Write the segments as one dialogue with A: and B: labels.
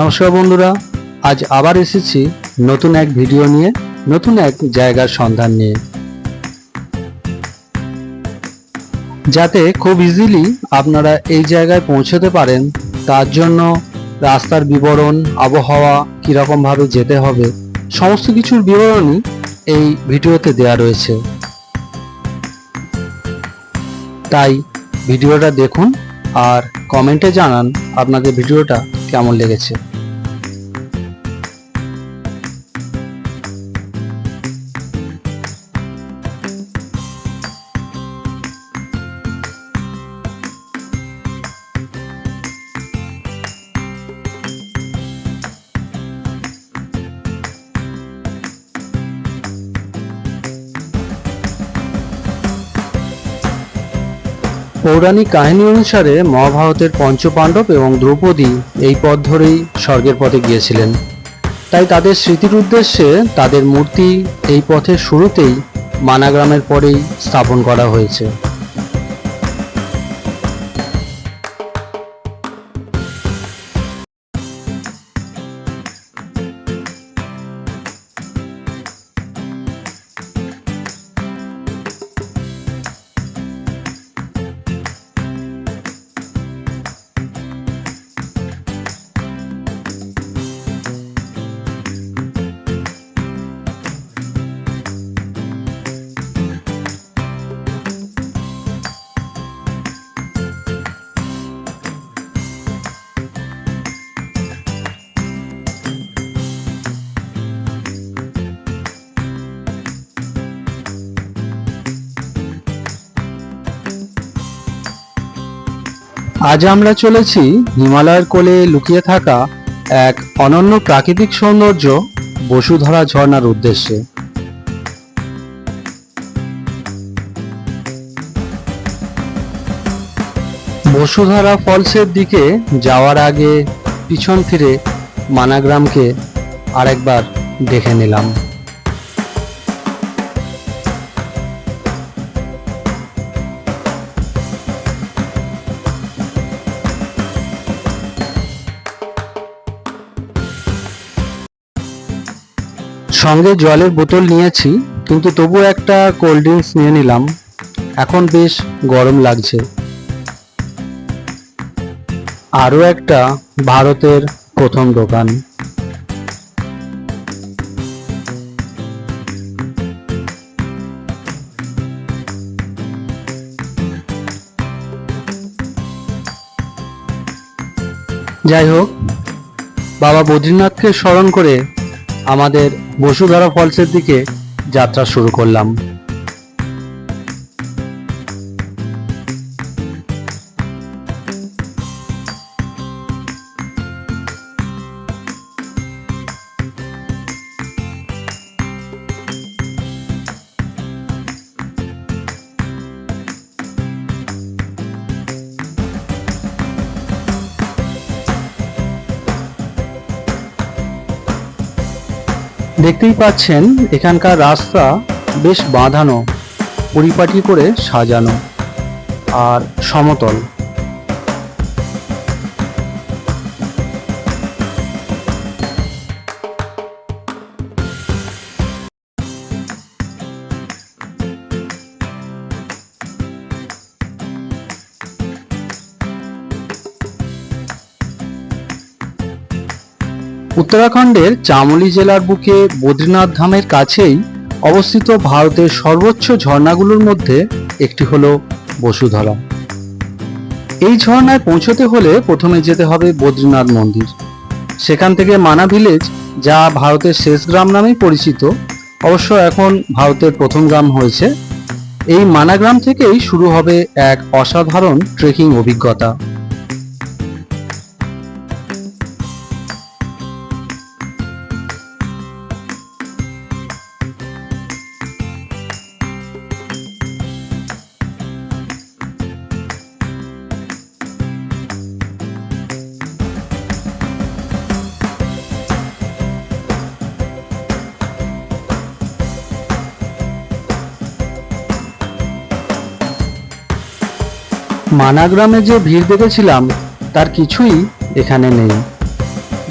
A: নমস্কার বন্ধুরা, আজ আবার এসেছি নতুন এক ভিডিও নিয়ে, নতুন এক জায়গার সন্ধান নিয়ে। যাতে খুব ইজিলি আপনারা এই জায়গায় পৌঁছতে পারেন, তার জন্য রাস্তার বিবরণ, আবহাওয়া, কীরকমভাবে যেতে হবে, সমস্ত কিছুর বিবরণই এই ভিডিওতে দেয়া রয়েছে। তাই ভিডিওটা দেখুন আর কমেন্টে জানান আপনাদের ভিডিওটা কেমন লেগেছে। পৌরাণিক কাহিনী অনুসারে মহাভারতের পঞ্চপাণ্ডব এবং দ্রৌপদী এই পথ ধরেই স্বর্গের পথে গিয়েছিলেন। তাই তাদের স্মৃতির উদ্দেশ্যে তাদের মূর্তি এই পথের শুরুতেই মানাগ্রামের পরেই স্থাপন করা হয়েছে। আজ আমরা চলেছি হিমালয়ের কোলে লুকিয়ে থাকা এক অনন্য প্রাকৃতিক সৌন্দর্য বসুধরা ঝর্ণার উদ্দেশ্যে। বসুধারা ফলসের দিকে যাওয়ার আগে পিছন ফিরে মানাগ্রামকে আরেকবার দেখে নিলাম। সঙ্গে জলের বোতল নিয়েছি, কিন্তু তবু একটা কোল্ড ড্রিঙ্কস নিয়ে নিলাম। এখন বেশ গরম লাগছে। আরও একটা ভারতের প্রথম দোকান। যাই হোক, বাবা বদ্রীনাথকে স্মরণ করে আমাদের বসুধারা ফলসের দিকে যাত্রা শুরু করলাম। দেখতেই পাচ্ছেন এখানকার রাস্তা বেশ বাঁধানো পরিপাটি করে সাজানো আর সমতল। উত্তরাখণ্ডের চামোলি জেলার বুকে বদ্রীনাথ ধামের কাছেই অবস্থিত ভারতের সর্বোচ্চ ঝর্ণাগুলোর মধ্যে একটি হলো বসুধরা। এই ঝর্ণায় পৌঁছতে হলে প্রথমে যেতে হবে বদ্রীনাথ মন্দির। সেখান থেকে মানা ভিলেজ, যা ভারতের শেষ গ্রাম নামেই পরিচিত, অবশ্য এখন ভারতের প্রথম গ্রাম হয়েছে। এই মানা গ্রাম থেকেই শুরু হবে এক অসাধারণ ট্রেকিং অভিজ্ঞতা। মানাগ্রামে যে ভিড় দেখেছিলাম, তার কিছুই এখানে নেই।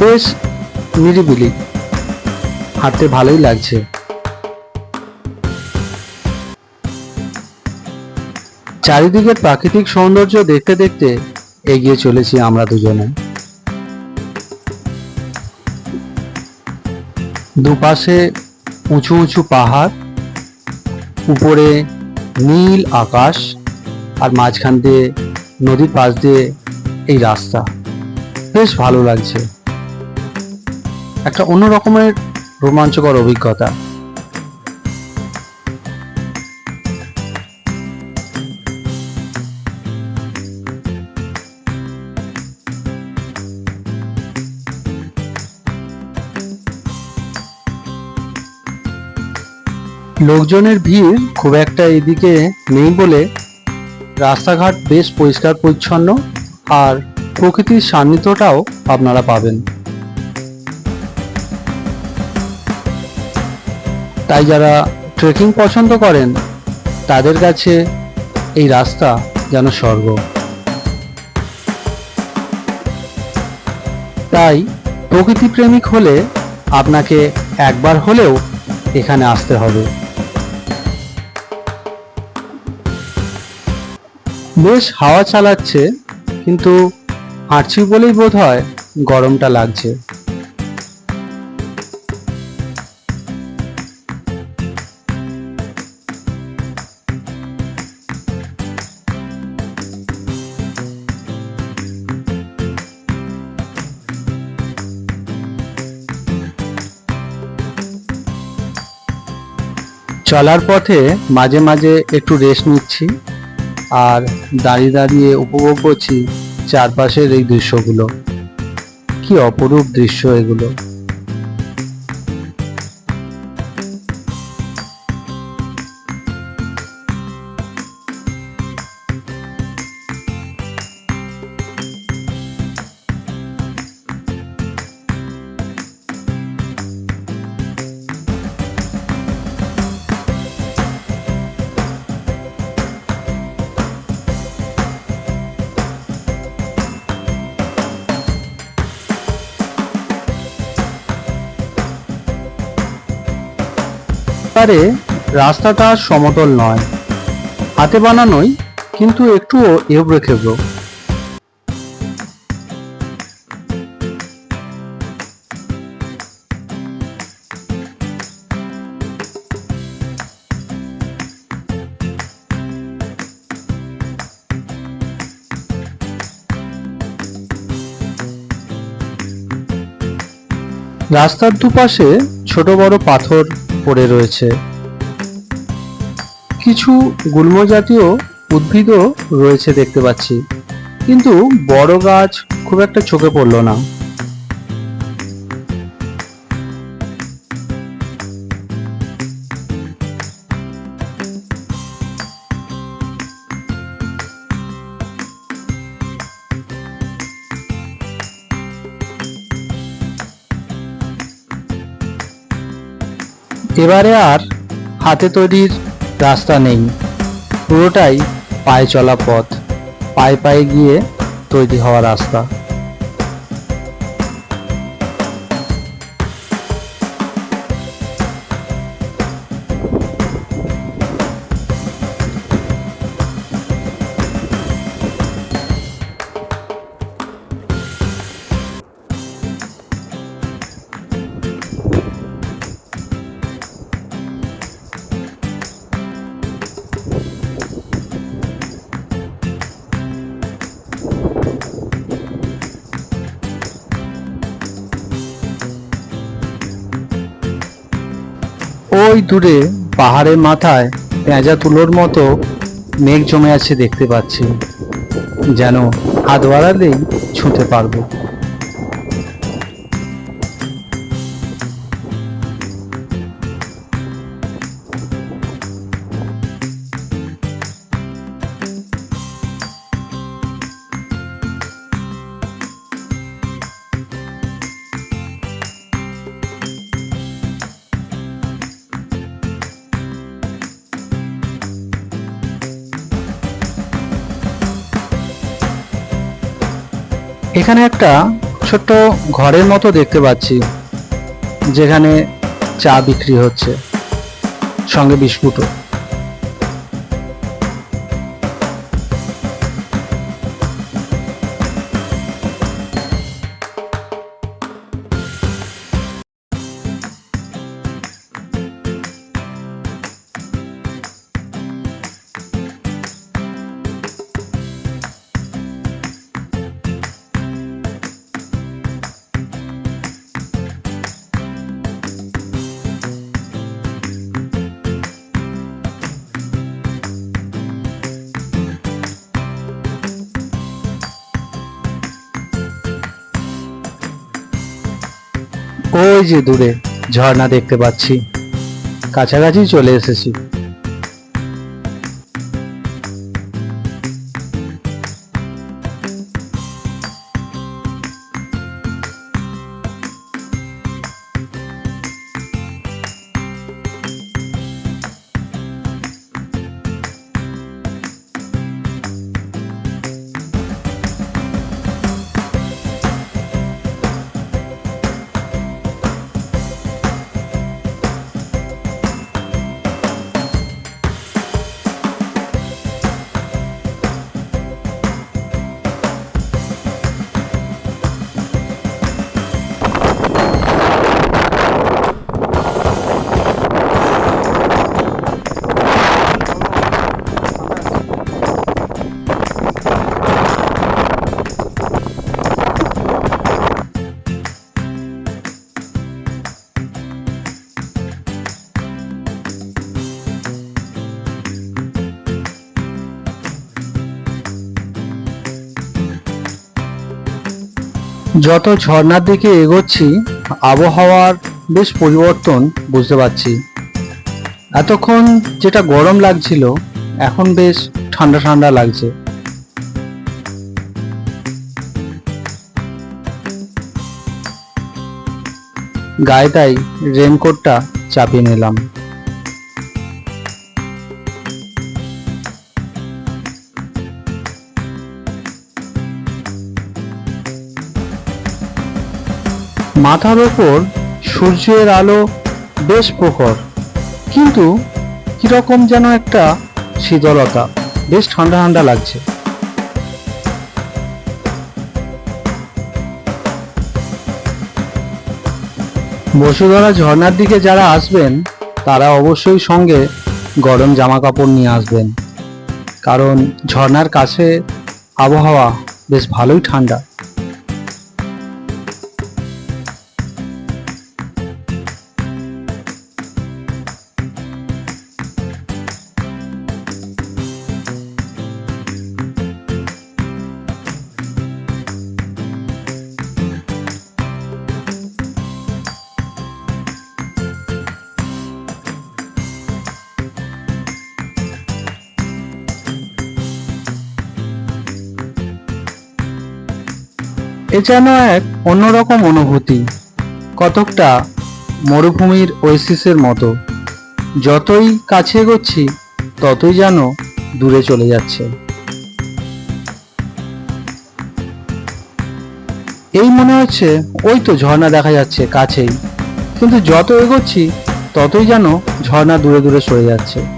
A: বেশ নিরিবিলি। হাঁটতে ভালোই লাগছে। চারিদিকের প্রাকৃতিক সৌন্দর্য দেখতে দেখতে এগিয়ে চলেছি আমরা দুজনে। দুপাশে উঁচু উঁচু পাহাড়, উপরে নীল আকাশ আর মাঝখান দিয়ে, নদীর পাশ দিয়ে এই রাস্তা। বেশ ভালো লাগছে। একটা অন্য রকমের রোমাঞ্চকর অভিজ্ঞতা। লোকজনের ভিড় খুব একটা এদিকে নেই বলে রাস্তাঘাট বেশ পরিষ্কার পরিচ্ছন্ন আর প্রকৃতির সান্নিধ্যটাও আপনারা পাবেন। তাই যারা ট্রেকিং পছন্দ করেন, তাদের কাছে এই রাস্তা যেন স্বর্গ। তাই প্রকৃতি প্রেমিক হলে আপনাকে একবার হলেও এখানে আসতে হবে। বেশ হাওয়া চালাচ্ছে, কিন্তু হাঁটছি বলেই বোধ হয় গরমটা লাগছে। চলার পথে মাঝে মাঝে একটু রেস্ট নিচ্ছি। আর দাঁড়িয়ে দাঁড়িয়ে উপভোগ করছি চারপাশের এই দৃশ্যগুলো। কি অপরূপ দৃশ্য এগুলো। পারে রাস্তাটা সমতল নয়। হাতে বানানোই কিন্তু একটুও এবড়ো খেবড়ো রাস্তার দুপাশে ছোট বড় পাথর পড়ে রয়েছে। কিছু গুল্ম জাতীয় উদ্ভিদও রয়েছে দেখতে পাচ্ছি। কিন্তু বড় গাছ খুব একটা চোখে পড়ল না। এবারে আর হাতে তৈরির রাস্তা নেই। পুরোটাই পায়ে চলা পথ। পায়ে পায়ে গিয়ে তৈরি হওয়া রাস্তা। দূরে পাহাড়ের মাথায় পেঁজা তুলোর মতো মেঘ জমে আছে দেখতে পাচ্ছি। যেন হাত বাড়ালেই ছুঁতে পারব। এখানে একটা ছোট্ট ঘরের মতো দেখতে পাচ্ছি যেখানে চা বিক্রি হচ্ছে সঙ্গে বিস্কুটও। যে দূরে ঝর্ণা দেখতে পাচ্ছি। কাছাকাছি চলে এসেছি। যত ঝর্ণার দিকে এগোচ্ছি, আবহাওয়ার বেশ পরিবর্তন বুঝতে পারছি। এতক্ষণ যেটা গরম লাগছিল, এখন বেশ ঠান্ডা ঠান্ডা লাগছে। গায়ে তাই রেনকোটটা চাপিয়ে নিলাম। মাথার ওপর সূর্যের আলো বেশ প্রখর। কিন্তু কীরকম যেন একটা শীতলতা, বেশ ঠান্ডা ঠান্ডা লাগছে। বসুধরা ঝর্ণার দিকে যারা আসবেন, তারা অবশ্যই সঙ্গে গরম জামা কাপড় নিয়ে আসবেন। কারণ ঝর্ণার কাছে আবহাওয়া বেশ ভালোই ঠান্ডা। এ যেন এক অন্যরকম অনুভূতি, কতকটা মরুভূমির ওয়েসিসের মতো। যতই কাছে এগোচ্ছি, ততই যেন দূরে চলে যাচ্ছে। এই মনে হচ্ছে, ওই তো ঝর্ণা দেখা যাচ্ছে কাছেই। কিন্তু যত এগোচ্ছি, ততই যেন ঝর্ণা দূরে দূরে সরে যাচ্ছে।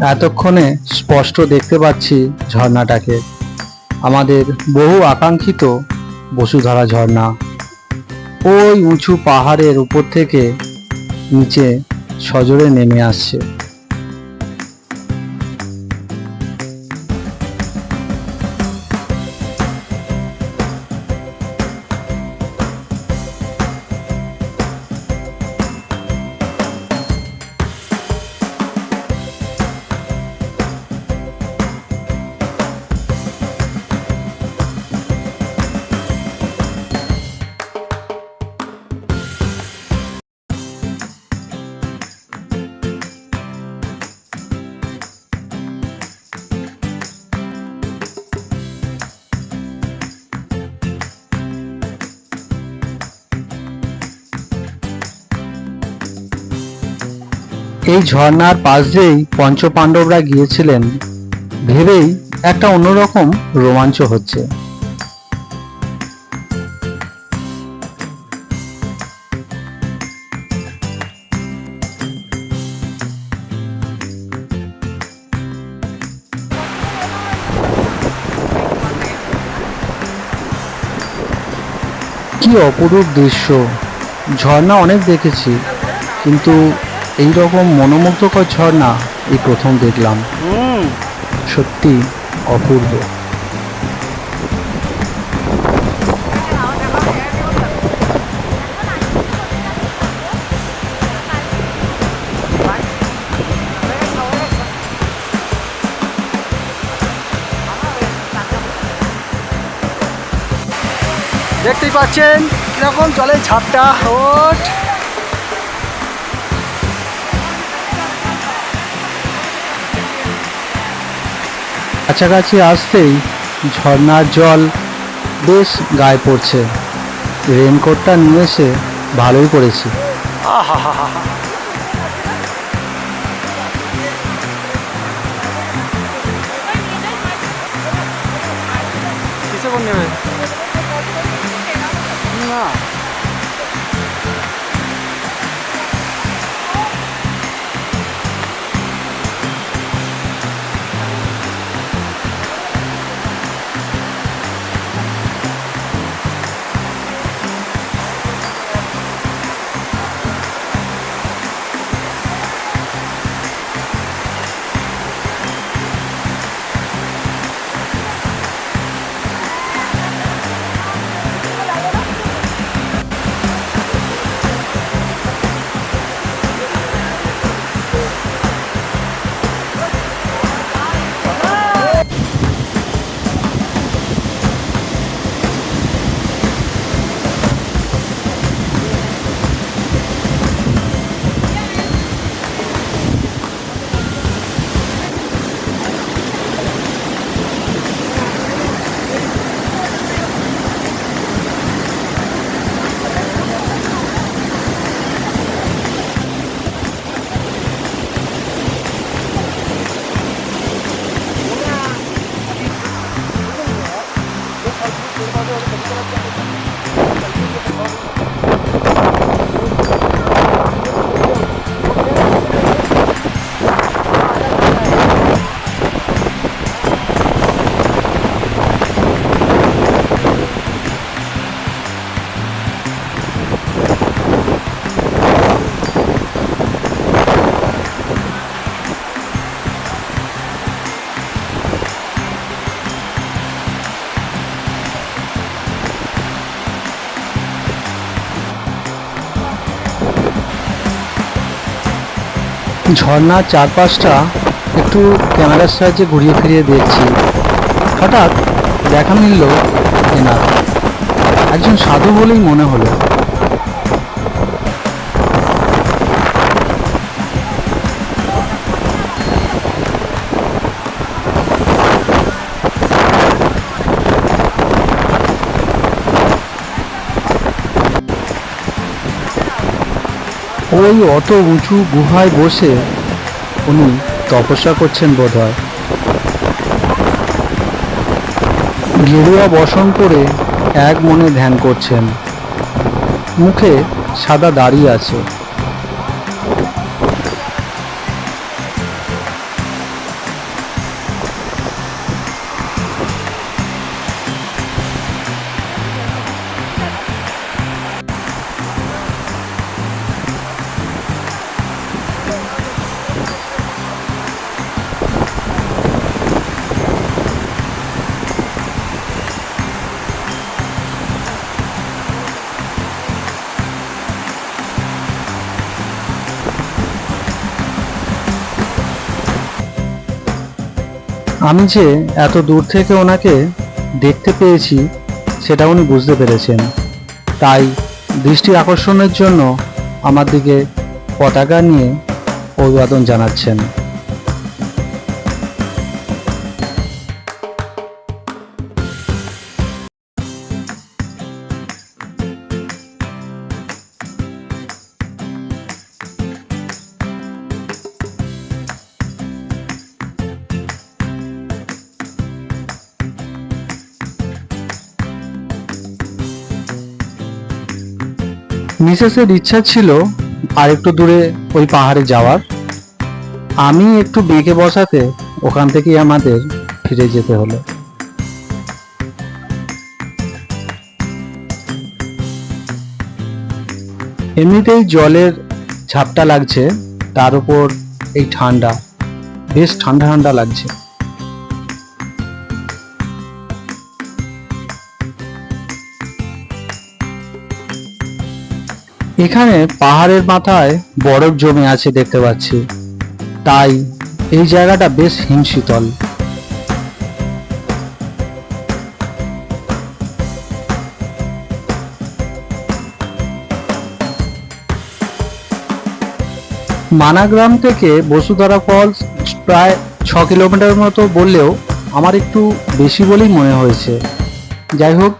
A: এতক্ষণে স্পষ্ট দেখতে পাচ্ছি ঝর্ণাটাকে। আমাদের বহু আকাঙ্ক্ষিত বসুধারা ঝর্ণা। ওই উঁচু পাহাড়ের উপর থেকে নিচে সজোরে নেমে আসছে। এই ঝর্ণার পাশ দিয়েই পঞ্চপাণ্ডবরা গিয়েছিলেন। ভেবেই একটা অন্যরকম রোমাঞ্চ হচ্ছে। কি অপরূপ দৃশ্য। ঝর্ণা অনেক দেখেছি, কিন্তু এই রকম মনোমুগ্ধকর ঝর্ণা এই প্রথম দেখলাম। সত্যি অপূর্ব।
B: দেখতেই পাচ্ছেন কীরকম চলে ঝাপটা ওট
A: কাছাকাছি আসতেই ঝর্নার জল বেশ গায়ে পড়ছে। রেনকোটটা নিয়ে এসে ভালোই করেছি
B: আহা
A: ঝর্ণার চারপাশটা একটু ক্যামেরার সাহায্যে ঘুরিয়ে ফিরিয়ে দেখছি। হঠাৎ দেখা মিলল এনার একজন সাধু বলেই মনে হলো। ওই অত উঁচু গুহায় বসে উনি তপস্যা করছেন বোধ হয় গেরুয়া বসন করে এক মনে ধ্যান করছেন। মুখে সাদা দাড়ি আছে। আমি যে এত দূর থেকে ওনাকে দেখতে পেয়েছি, সেটা উনি বুঝতে পেরেছেন। তাই দৃষ্টি আকর্ষণের জন্য আমার দিকে পতাকা নিয়ে অভিবাদন জানাচ্ছেন। মিসেসের ইচ্ছা ছিল আর একটু দূরে ওই পাহাড়ে যাওয়ার। আমি একটু বেঁকে বসাতে ওখান থেকেই আমাদের ফিরে যেতে হলো। এমনিতেই জলের ঝাপটা লাগছে, তার উপর এই ঠান্ডা, বেশ ঠান্ডা ঠান্ডা লাগছে। এখানে পাহাড়ের মাথায় বরফ জমে আছে দেখতে পাচ্ছি। তাই এই জায়গাটা বেশ হিমশীতল। মানাগ্রাম থেকে বসুধারা ফলস প্রায় ছ কিলোমিটার মতো বললেও আমার একটু বেশি বলেই মনে হয়েছে। যাই হোক,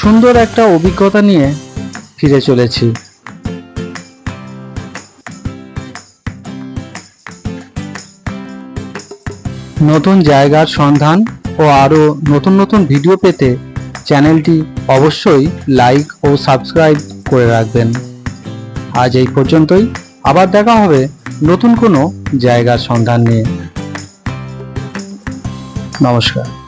A: সুন্দর একটা অভিজ্ঞতা নিয়ে ফিরে চলেছি। নতুন জায়গার সন্ধান ও আরও নতুন নতুন ভিডিও পেতে চ্যানেলটি অবশ্যই লাইক ও সাবস্ক্রাইব করে রাখবেন। আজ এই পর্যন্তই। আবার দেখা হবে নতুন কোনো জায়গার সন্ধান নিয়ে। নমস্কার।